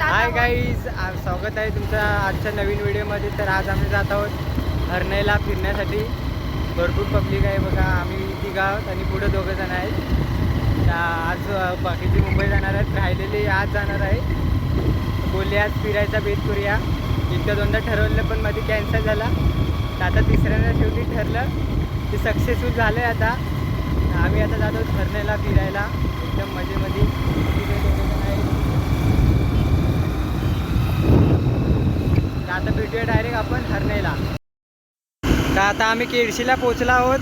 हाय. Guys स्वागत आहे तुमचं आजच्या नवीन व्हिडिओमध्ये. तर आज आम्ही जात आहोत हरण्याला फिरण्यासाठी. भरपूर पब्लिक आहे बघा. आम्ही तिघं आहोत आणि पुढे दोघं जण आहेत. तर आज बाकीची मुंबई जाणार आहेत. राहिलेली आज जाणार आहे. बोलले आज फिरायचा बेत करूया. एकदा दोनदा ठरवलं पण मध्ये कॅन्सल झाला. तर आता तिसऱ्यांदा शेवटी ठरलं ते सक्सेसफुल झालं आहे आता. आम्ही आता जातो हरण्याला फिरायला. एकदम मजेमध्ये तिघे दोघं जण आहेत तर आता भेटूया डायरेक्ट आपण हरणेला तर आता आम्ही केळशीला पोचलो आहोत.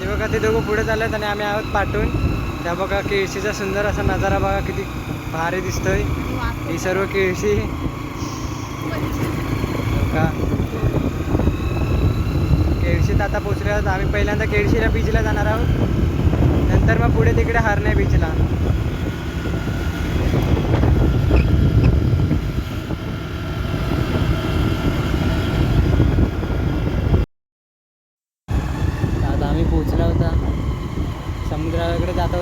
ते बघा ते दोघं पुढे चालत आणि आम्ही आहोत पाठवून त्या बघा केळशीचा सुंदर असा नजारा बघा किती भारी दिसतोय. ही सर्व केळशी. का केळशीत आता पोचले आहोत आम्ही पहिल्यांदा केळशीला बीचला जाणार आहोत. नंतर मग पुढे तिकडे हरणे बीचला आता आम्ही पोचला होता समुद्राकडे जात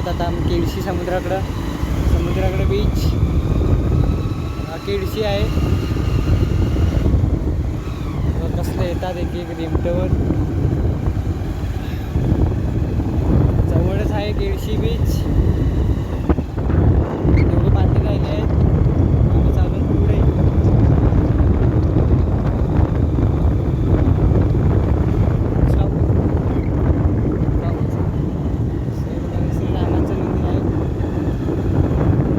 आहोत समुद्राकडं. केळशी समुद्राकडं बीच हा केळशी आहे. कसलं येतात एक एक रिमटवर. जवळच आहे केळशी बीच एवढे पाठी राहिले आहेत आम्ही चालून पुढे Stop. श्रीरामाचं मंदिर आहे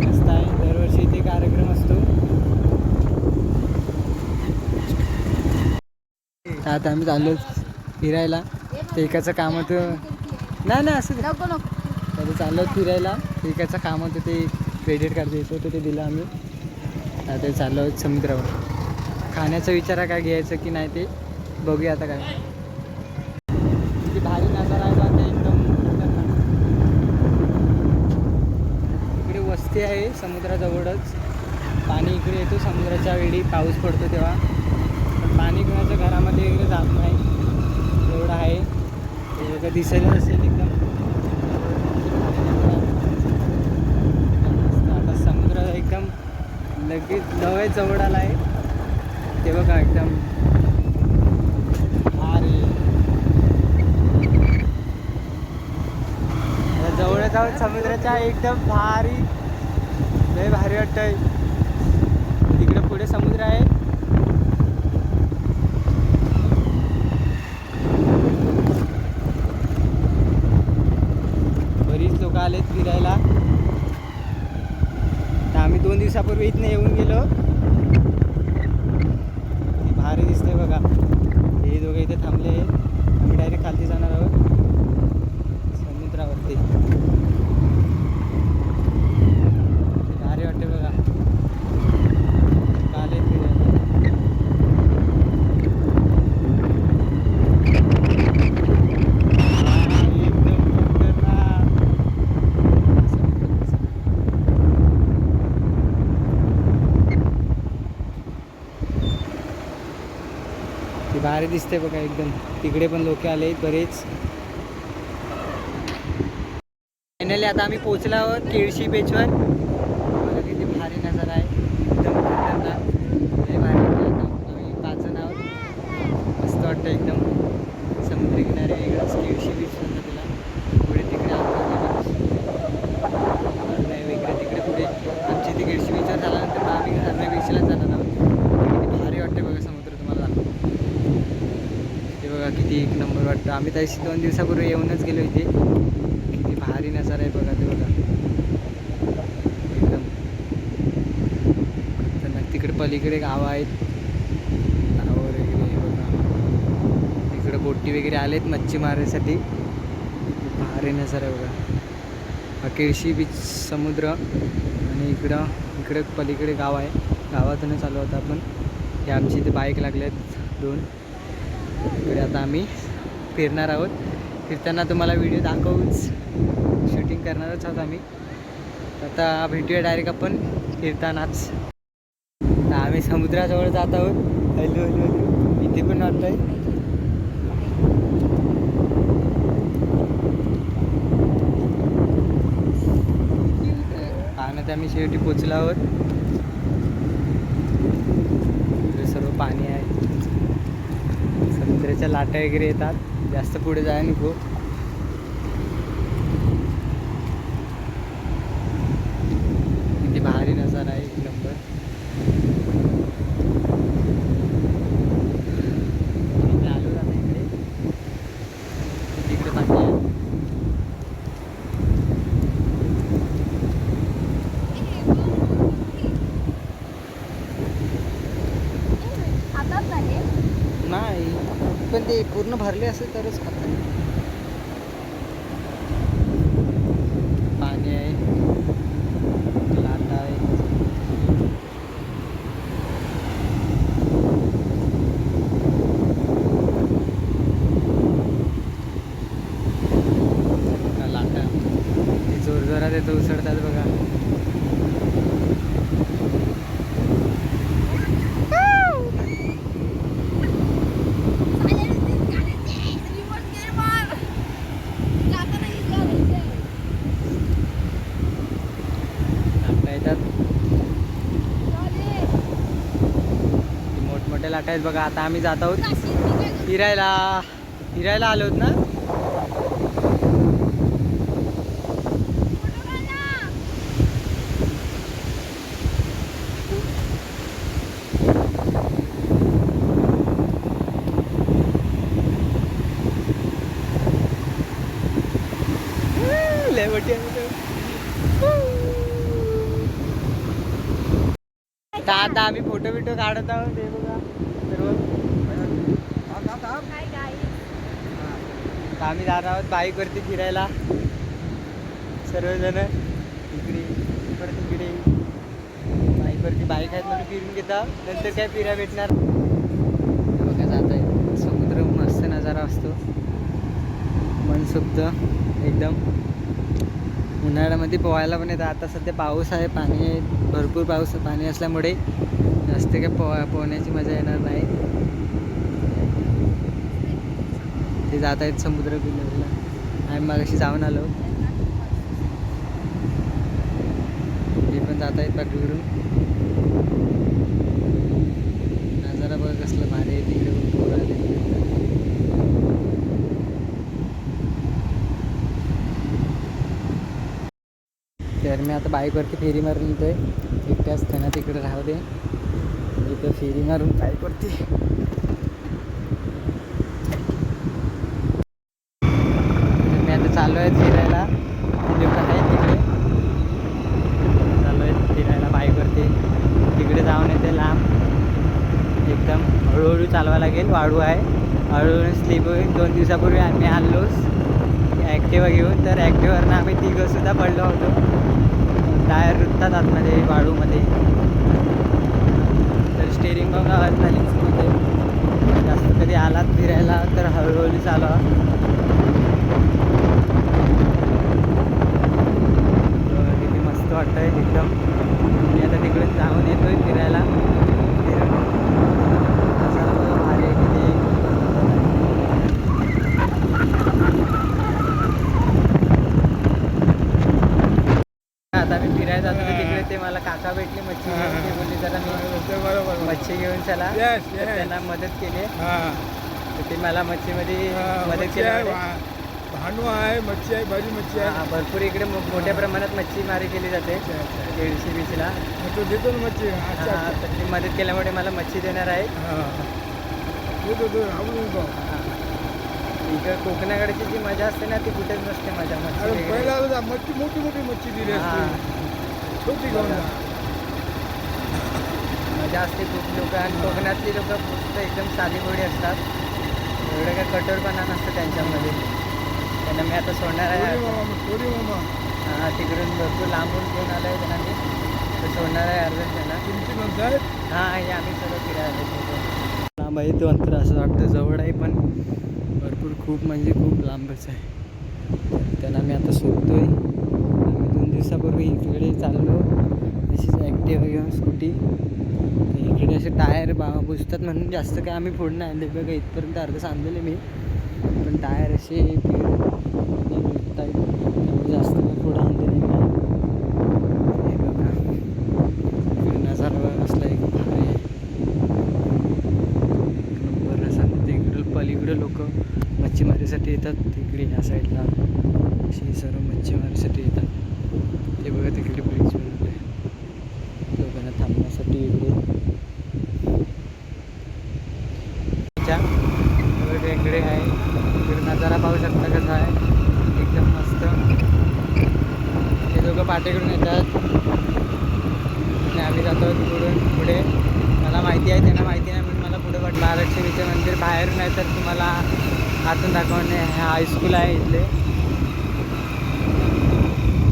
मस्त आहे दरवर्षी इथे कार्यक्रम असतो आता आम्ही चाललो फिरायला. ते एकाचं काम होतं. नाही नाही असं आता चाललो फिरायला. ते एकाचं काम होतं ते क्रेडिट कार्ड द्यायचं होतं ते दिलं आम्ही. आता चाललो समुद्रावर. खाण्याचा विचार आहे काय घ्यायचं की नाही ते बघूया आता काय. भारी नजारा आहे बघा एकदम. इकडे वस्ती आहे समुद्राजवळच. पाणी इकडे येतो समुद्राच्या वेळी पाऊस पडतो तेव्हा. पाणी कुणाच्या घरामध्ये वगैरे जात नाही. एवढं आहे. ते दिसायला असेल एकदम. आता समुद्र एकदम लगेच जवळ जवळ आला आहे ते बघा एकदम. भारी. आता जवळच आहोत समुद्राच्या एकदम भारी. लय भारी वाटतंय. तिकडे पुढे समुद्र आहे बरीच लोक आलेत फिरायला तर आम्ही दोन दिवसापूर्वी इथनं येऊन गेलो ती भारी दिसते बघा हे दोघं इथे थांबले आहेत. आम्ही डायरेक्ट खालती जाणार आहोत समुद्रावरती भारी वाटते बघा लोकं आलेत फिरायला एकदम खतरनाक. ती भारी दिसते बघा एकदम. तिकडे पण लोक आले बरेच. फायनली आता आम्ही पोचलो आहोत केळशी बेचवर बघा किती भारी नजारा आहे. एकदम भारी आम्ही पाच जण आहोत. मस्त वाटतं एकदम. समुद्र किनारे वेगळंच केळशी बीच म्हणतात पुढे तिकडे नाही वेगळं तिकडे पुढे. आमची ती केळशी बीचवर झाला मग आम्ही हरण्या बीचला जाणार आहोत किती भारी वाटते बघा समुद्र तुम्हाला किती एक नंबर वाटतं. आम्ही तशी दोन दिवसापूर्वी येऊनच गेलो इथे. किती भारी नजारा आहे बघा ते बघा. एकदम. तिकडे पलीकडे गावं आहेत. गावं वगैरे हे बघा. तिकडे बोटी वगैरे आलेत मच्छी मारायसाठी. भारी नजारा आहे बघा. हा केळशी बीच समुद्र आणि इकडं इकडे पलीकडे गाव आहे. गावातूनच आलो होतो आपण. हे आमची इथे बाईक लागल्यात आहेत दोन. इकडे आता आम्ही फिरणार आहोत. फिरताना तुम्हाला व्हिडिओ दाखवूच शूटिंग करणारच आहोत आम्ही. आता भेटूया डायरेक्ट आपण फिरतानाच. तर आम्ही समुद्राजवळ जात आहोत. हॅलो हॅलो हॅलो इथे पण वाटतंय. पाण्यात आम्ही शेवटी पोचलो आहोत. सर्व पाणी आहे. समुद्राच्या लाटा वगैरे येतात. जास्त पुढे जाय नको किती भारी नजारा आहे एक नंबर इथे आलो ना आता इकडे तिकडे पाणी आहे आताच आहे नाही पण ते पूर्ण भरले असेल तरच खाता येईल. पाणी आहे लाटा आहे बघा लाटा ते जोर जोरात येतं उसळतात बघा लाटा येतात मोठमोठ्या बघा आता आम्ही जात आहोत. फिरायला. फिरायला आलो ना लय मोठी आहे. तर आता आम्ही फोटो बिटो काढत आहोत हे बघा. सर्व आम्ही जात आहोत बाईकवरती फिरायला. सर्वजण इकडे परत इकडे बाईकवरती बाईक आहेत म्हणून फिरून घेता नंतर काय फिरायला भेटणार? बघा जात आहे समुद्र मस्त नजारा असतो. मनसुक्त एकदम. उन्हाळ्यामध्ये पोहायला पण येतं आता सध्या पाऊस आहे पाणी आहे भरपूर पाऊस पाणी असल्यामुळे जास्त काय पो पोहण्याची मजा येणार नाही. ते जात आहेत समुद्र किनाऱ्याला आम्ही मागाशी जाऊन आलो. ते पण जात आहेत बाकीकडून नजारा बघ कसलं भारी आहे तिकडे पण पोरं आले तर मी आता बाईकवरती फेरी मारून येतो येतोय. एकट्याच त्यांना तिकडे राहू दे. इथं फेरी मारून बाईकवरती. मी आता चालू आहे फिरायला. म्हणजे लोक आहेत तिकडे. चालू आहे फिरायला बाईकवरती. तिकडे जाऊन येते लांब. एकदम हळूहळू चालवा लागेल. वाळू आहे. हळूहळू स्लीप होईल. दोन दिवसापूर्वी आम्ही आलोच. ॲक्टिवा घेऊन. तर ॲक्टिवावरनं आम्ही तिघंसुद्धा पडलो होतो. टायर रुततात आतमध्ये वाळूमध्ये. तर स्टेरिंग बघा आवाज झाली जास्त कधी आलात फिरायला तर हळूहळू चालवा तर तिथे मस्त वाटतंय एकदम मी आता तिकडे जाऊन येतोय फिरायला फिरून नजारा बघा भारी आहे किती आता मी फिरायला जातो तर तिकडे ते मला काका भेटले मच्छी घेऊन ते बोलले जरा मी बरोबर Yes, तर yes. त्यांना मदत केली. हा. तर ते मला मच्छीमध्ये मदत मच्छी आहे केली भा- भानू आहे मच्छी आहे भाजी मच्छी हा, आहे भरपूर इकडे मो- मोठ्या प्रमाणात मच्छीमारी केली जाते. अच्छा, अच्छा. केळशी बीचला मग तो देतो ना मच्छी. अच्छा हा, अच्छा. तर ती मदत केल्यामुळे मला मच्छी देणार आहे. हा. देतो आवडून हा. इकडं कोकणाकडची जी मजा असते ना ती कुठेच नसते मजा मच्छी अरे वगैरे. पहिला मच्छी मोठी मोठी मच्छी दिली हा. असते. छोटी घेऊन जा. मजा असते खूप लोक आणि कोकणातली लोक फक्त एकदम साधी गोडी असतात. एवढं काय कठोरपणा नसतं त्यांच्यामध्ये. त्यांना मी आता सोडणार आहे. हा, तिकडून भरपूर लांबून घेऊन आलो आहे त्यांना मी. तर सोडणार आहे अर्जंट त्यांना. हां हे आम्ही सगळं फिरायला लांब आहे तो अंतर असं वाटतं. जवळ आहे पण भरपूर खूप म्हणजे खूप लांबच आहे. त्यांना मी आता सोडतोय. आम्ही दोन दिवसापूर्वी इकडे चाललो. अशीच ॲक्टिव्ह घेऊन स्कूटी इकडे असे टायर बा बुजतात म्हणून जास्त काय आम्ही फोडून आणले बघा इथपर्यंत अर्ध सांगलेले मी. पण टायर असे जास्त काय फोड आणले नाही. हे असला एक सांगते. पलीकडे लोक मच्छीमारीसाठी येतात. तिकडे ह्या साईडला अशी सर्व आहे. एकदम मस्त. हे दोघं पाठीकडून येतात. आणि आम्ही जातो पुढून पुढे. मला माहिती आहे त्यांना माहिती नाही म्हणून मला पुढे वाटलं महालक्ष्मीचे मंदिर बाहेर नाही तर तुम्हाला आतून दाखवणे. हे हायस्कूल आहे इथले.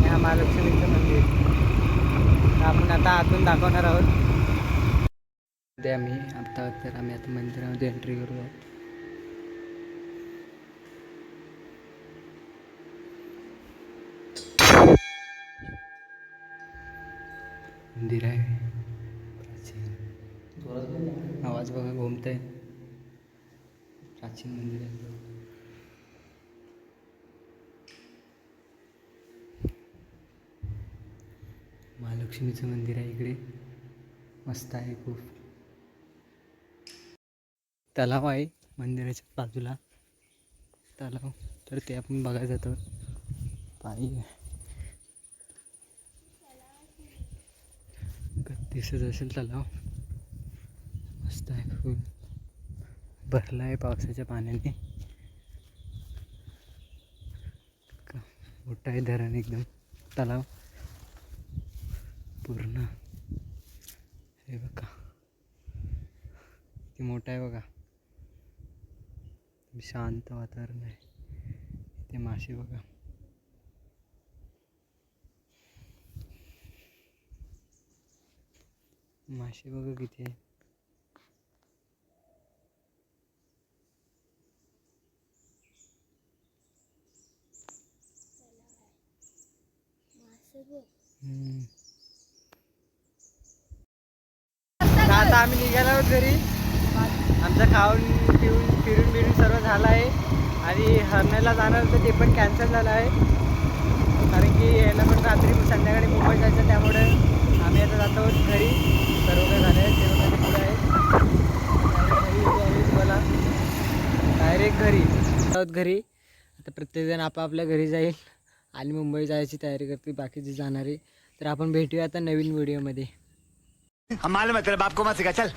ह्या महालक्ष्मीचं मंदिर. आपण आता आतून दाखवणार आहोत. ते आम्ही आता तर आम्ही आता मंदिरामध्ये एंट्री करूया मंदिर आहे. प्राचीन. आवाज बघा घुमत आहे प्राचीन मंदिर आहे महालक्ष्मीचं मंदिर आहे इकडे. मस्त आहे खूप. तलाव आहे मंदिराच्या बाजूला. तलाव. तर ते आपण बघायला जातो. पाणी दिसत असेल तलाव मस्त आहे फुल. भरला आहे पावसाच्या पाण्याने. का- मोठा आहे धरण एकदम. तलाव. पूर्ण. हे बघा. किती मोठा आहे बघा. शांत वातावरण आहे. ते मासे बघा. मासे बघा किती आहे आता आम्ही निघालो आहोत घरी. आमचं खाऊन पिऊन फिरून बिरून सर्व झालं आहे. आणि हरण्याला जाणार होतं ते पण कॅन्सल झालं आहे. कारण की यायला पण रात्री संध्याकाळी मुंबई जायचं त्यामुळे आम्ही आता जातो आहोत घरी. सर्व काही झालं आहे सर्व पुढे आहे मला डायरेक्ट घरी. आहोत घरी. आता प्रत्येकजण आपापल्या घरी जाईल आणि मुंबई जायची तयारी करते बाकीचे जाणारे. तर आपण भेटूया आता नवीन व्हिडिओमध्ये. हम मात्र बापको तेरे चल.